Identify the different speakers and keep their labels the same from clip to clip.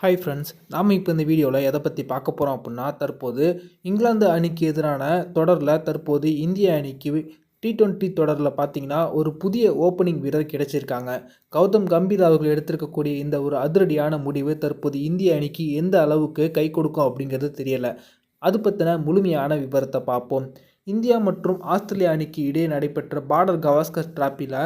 Speaker 1: Hi friends நாம் இப்போ இந்த வீடியோவில் எதை பற்றி பார்க்க போகிறோம் அப்படின்னா தற்போது இங்கிலாந்து அணிக்கு எதிரான தொடரில் தற்போது இந்திய அணிக்கு டி டுவெண்ட்டி தொடரில் பார்த்தீங்கன்னா ஒரு புதிய ஓப்பனிங் வீரர் கிடைச்சிருக்காங்க. கௌதம் கம்பீர் அவர்கள் எடுத்திருக்கக்கூடிய இந்த ஒரு அதிரடியான முடிவு தற்போது இந்திய அணிக்கு எந்த அளவுக்கு கை கொடுக்கும் அப்படிங்கிறது தெரியலை. அது பற்றின முழுமையான விவரத்தை பார்ப்போம். இந்தியா மற்றும் ஆஸ்திரேலியா அணிக்கு இடையே நடைபெற்ற பார்டர் கவாஸ்கர் டிராப்பில்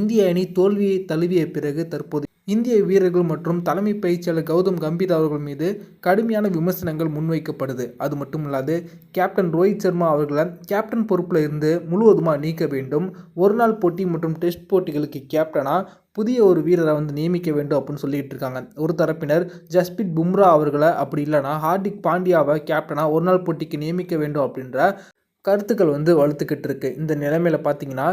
Speaker 1: இந்திய அணி தோல்வியை தழுவிய பிறகு தற்போது இந்திய வீரர்கள் மற்றும் தலைமை பயிற்சியாளர் கௌதம் கம்பீர் அவர்கள் மீது கடுமையான விமர்சனங்கள் முன்வைக்கப்படுது. அது மட்டும் இல்லாது கேப்டன் ரோஹித் சர்மா அவர்களை கேப்டன் பொறுப்பில் இருந்து முழுவதுமாக நீக்க வேண்டும். ஒரு நாள் போட்டி மற்றும் டெஸ்ட் போட்டிகளுக்கு கேப்டனாக புதிய ஒரு வீரரை வந்து நியமிக்க வேண்டும் அப்படின்னு சொல்லிட்டு இருக்காங்க. ஒரு தரப்பினர் ஜஸ்பித் பும்ரா அவர்களை அப்படி இல்லைனா ஹார்திக் பாண்டியாவை கேப்டனாக ஒரு நாள் போட்டிக்கு நியமிக்க வேண்டும் அப்படின்ற கருத்துக்கள் வந்து வலுத்துக்கிட்டு இருக்கு. இந்த நிலைமையில் பார்த்தீங்கன்னா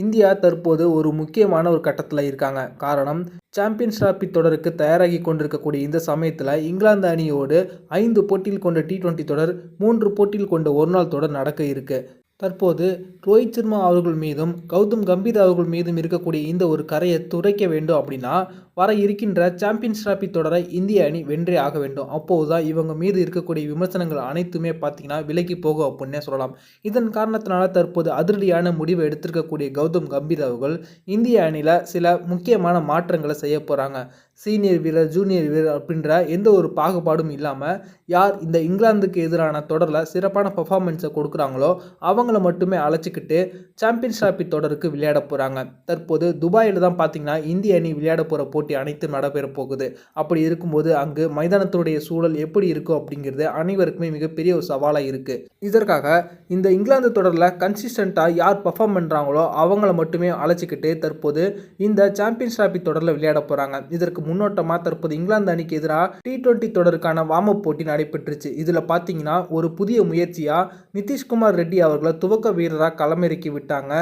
Speaker 1: இந்தியா தற்போது ஒரு முக்கியமான ஒரு கட்டத்தில் இருக்காங்க. காரணம் சாம்பியன்ஸ் டிராபி தொடருக்கு தயாராகி கொண்டிருக்கக்கூடிய இந்த சமயத்தில் இங்கிலாந்து அணியோடு ஐந்து போட்டியில் கொண்ட டி டுவெண்ட்டி தொடர் மூன்று போட்டியில் கொண்ட ஒரு நாள் தொடர் நடக்க இருக்கு. தற்போது ரோஹித் சர்மா அவர்கள் மீதும் கௌதம் கம்பீர் அவர்கள் மீதும் இருக்கக்கூடிய இந்த ஒரு கரையை துரைக்க வேண்டும் அப்படின்னா வர இருக்கின்ற சாம்பியன்ஸ் டிராபி தொடரை இந்திய அணி வென்றே ஆக வேண்டும். அப்போது தான் இவங்க மீது இருக்கக்கூடிய விமர்சனங்கள் அனைத்துமே பார்த்தீங்கன்னா விலக்கி போகும் அப்படின்னே சொல்லலாம். இதன் காரணத்தினால தற்போது அதிரடியான முடிவை எடுத்திருக்கக்கூடிய கௌதம் கம்பீர் அவர்கள் இந்திய அணியில் சில முக்கியமான மாற்றங்களை செய்ய போகிறாங்க சீனியர் வீரர் ஜூனியர் வீரர் அப்படின்ற எந்த ஒரு பாகுபாடும் இல்லாமல் யார் இந்த இங்கிலாந்துக்கு எதிரான தொடரில் சிறப்பான பர்ஃபார்மன்ஸை கொடுக்குறாங்களோ அவங்கள மட்டுமே அழைச்சிக்கிட்டு சாம்பியன்ஸ் டிராபி தொடருக்கு விளையாட போகிறாங்க தற்போது துபாயில் தான் பார்த்தீங்கன்னா இந்திய அணி விளையாட போகிற போட்டி அனைத்தும் நடைபெறப் போகுது. அப்படி இருக்கும்போது அங்கு மைதானத்துடைய சூழல் எப்படி இருக்கும் அப்படிங்கிறது அனைவருக்குமே மிகப்பெரிய ஒரு சவாலாக இருக்குது இதற்காக இந்த இங்கிலாந்து தொடரில் கன்சிஸ்டண்ட்டாக யார் பர்ஃபார்ம் பண்ணுறாங்களோ அவங்கள மட்டுமே அழைச்சிக்கிட்டு தற்போது இந்த சாம்பியன்ஸ் டிராபி தொடரில் விளையாட போகிறாங்க இதற்கு முன்னோட்டமாக தற்போது இங்கிலாந்து அணிக்கு எதிராக டி டுவெண்ட்டி தொடருக்கான வார்ம் அப் போட்டி நடைபெற்றுச்சு. இதில் பார்த்தீங்கன்னா ஒரு புதிய முயற்சியாக நிதிஷ்குமார் ரெட்டி அவர்களை துவக்க வீரராக களமிறக்கி விட்டாங்க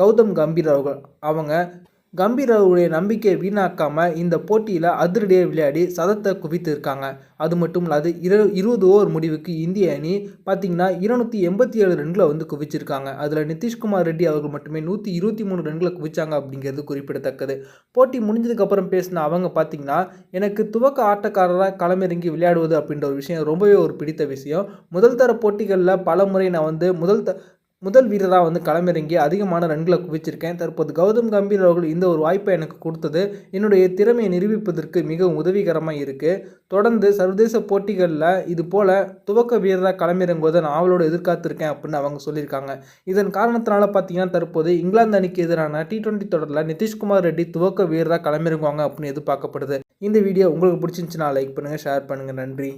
Speaker 1: கௌதம் கம்பீர் அவர்கள். அவங்க கம்பீர் அவருடைய நம்பிக்கையை வீணாக்காமல் இந்த போட்டியில் அதிரடியாக விளையாடி சதத்தை குவித்திருக்காங்க. அது மட்டும் இல்லாது இரு இருபது ஓவர் முடிவுக்கு இந்திய அணி பார்த்திங்கன்னா இருநூற்றி எண்பத்தி ஏழு ரன்களை வந்து குவிச்சிருக்காங்க. அதில் நிதிஷ்குமார் ரெட்டி அவர்கள் மட்டுமே நூற்றி இருபத்தி மூணு ரன்களை குவிச்சாங்க அப்படிங்கிறது குறிப்பிடத்தக்கது. போட்டி முடிஞ்சதுக்கப்புறம் பேசின அவங்க பார்த்திங்கன்னா எனக்கு துவக்க ஆட்டக்காரராக களமிறங்கி விளையாடுவது அப்படின்ற ஒரு விஷயம் ரொம்பவே ஒரு பிடித்த விஷயம். முதல் தர போட்டிகளில் பல முறை நான் வந்து முதல் த முதல் வீரராக வந்து களமிறங்கி அதிகமான ரன்களை குவிச்சிருக்கேன். தற்போது கௌதம் கம்பீர் அவர்கள் இந்த ஒரு வாய்ப்பை எனக்கு கொடுத்தது. என்னுடைய திறமையை நிரூபிப்பதற்கு மிகவும் உதவிகரமாக இருக்குது தொடர்ந்து சர்வதேச போட்டிகளில் இது போல் துவக்க வீரராக களமிறங்குவதை நான் அவளோட எதிர்காத்திருக்கேன் அப்படின்னு அவங்க சொல்லியிருக்காங்க. இதன் காரணத்தினால பார்த்தீங்கன்னா தற்போது இங்கிலாந்து அணிக்கு எதிரான டி டுவெண்ட்டி தொடரில் நிதிஷ்குமார் ரெட்டி துவக்க வீரராக களமிறங்குவாங்க அப்படின்னு எதிர்பார்க்கப்படுது. இந்த வீடியோ உங்களுக்கு பிடிச்சிருந்துச்சுன்னா லைக் பண்ணுங்கள் ஷேர் பண்ணுங்கள் நன்றி.